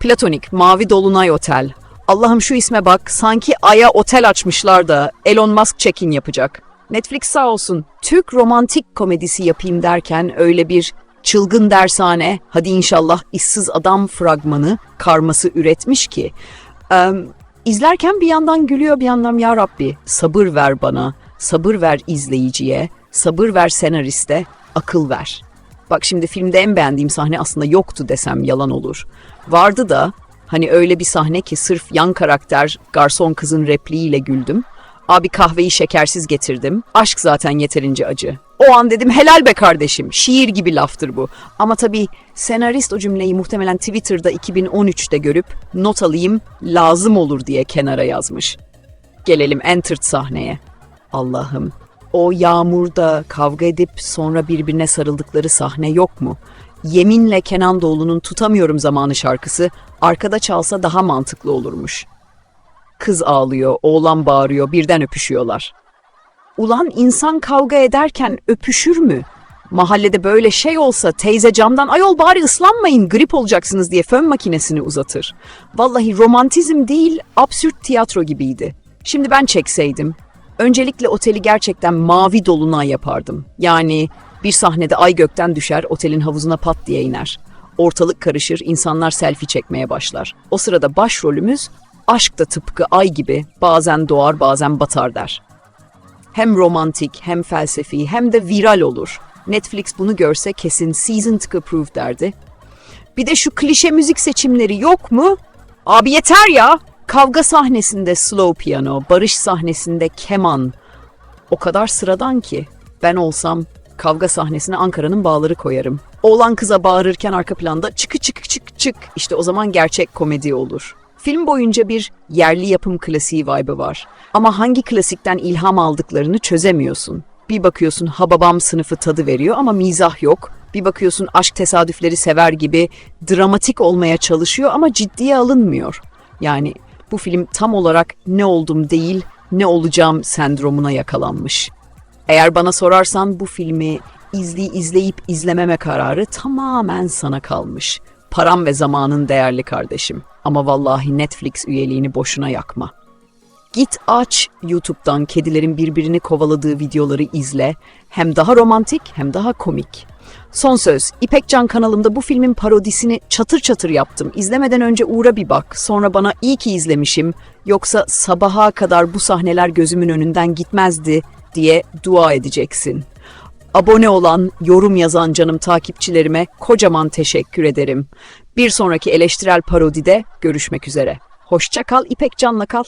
Platonik, Mavi Dolunay Otel. Allah'ım şu isme bak, sanki Ay'a otel açmışlar da Elon Musk check-in yapacak. Netflix sağ olsun, Türk romantik komedisi yapayım derken öyle bir çılgın dershane, hadi inşallah işsiz adam fragmanı karması üretmiş ki. Eee, izlerken bir yandan gülüyor bir yandan ya Rabbi sabır ver bana, sabır ver izleyiciye, sabır ver senariste, akıl ver. Bak şimdi filmde en beğendiğim sahne aslında yoktu desem yalan olur. Vardı da hani öyle bir sahne ki sırf yan karakter garson kızın repliğiyle güldüm. Abi kahveyi şekersiz getirdim. Aşk zaten yeterince acı. O an dedim helal be kardeşim. Şiir gibi laftır bu. Ama tabii senarist o cümleyi muhtemelen Twitter'da 2013'te görüp not alayım lazım olur diye kenara yazmış. Gelelim Entered sahneye. Allah'ım. O yağmurda kavga edip sonra birbirine sarıldıkları sahne yok mu? Yeminle Kenan Doğulu'nun Tutamıyorum Zamanı şarkısı arkada çalsa daha mantıklı olurmuş. Kız ağlıyor, oğlan bağırıyor, birden öpüşüyorlar. Ulan insan kavga ederken öpüşür mü? Mahallede böyle şey olsa teyze camdan ayol bari ıslanmayın grip olacaksınız diye fön makinesini uzatır. Vallahi romantizm değil absürt tiyatro gibiydi. Şimdi ben çekseydim. Öncelikle oteli gerçekten mavi dolunay yapardım. Yani bir sahnede ay gökten düşer otelin havuzuna pat diye iner. Ortalık karışır insanlar selfie çekmeye başlar. O sırada başrolümüz aşk da tıpkı ay gibi bazen doğar bazen batar der. Hem romantik hem felsefi hem de viral olur. Netflix bunu görse kesin season tick approved derdi. Bir de şu klişe müzik seçimleri yok mu? Abi yeter ya. Kavga sahnesinde slow piyano, barış sahnesinde keman. O kadar sıradan ki. Ben olsam kavga sahnesine Ankara'nın bağları koyarım. Oğlan kıza bağırırken arka planda çıkı çıkı çık çık. İşte o zaman gerçek komedi olur. Film boyunca bir yerli yapım klasiği vibe'ı var. Ama hangi klasikten ilham aldıklarını çözemiyorsun. Bir bakıyorsun Hababam sınıfı tadı veriyor ama mizah yok. Bir bakıyorsun aşk tesadüfleri sever gibi dramatik olmaya çalışıyor ama ciddiye alınmıyor. Yani bu film tam olarak ne oldum değil, ne olacağım sendromuna yakalanmış. Eğer bana sorarsan bu filmi izli izleyip izlememe kararı tamamen sana kalmış. Param ve zamanın değerli kardeşim. Ama vallahi Netflix üyeliğini boşuna yakma. Git aç YouTube'dan kedilerin birbirini kovaladığı videoları izle. Hem daha romantik hem daha komik. Son söz, İpekcan kanalımda bu filmin parodisini çatır çatır yaptım. İzlemeden önce uğra bir bak. Sonra bana iyi ki izlemişim. Yoksa sabaha kadar bu sahneler gözümün önünden gitmezdi diye dua edeceksin. Abone olan, yorum yazan canım takipçilerime kocaman teşekkür ederim. Bir sonraki eleştirel parodide görüşmek üzere. Hoşça kal, İpek Can'la kal.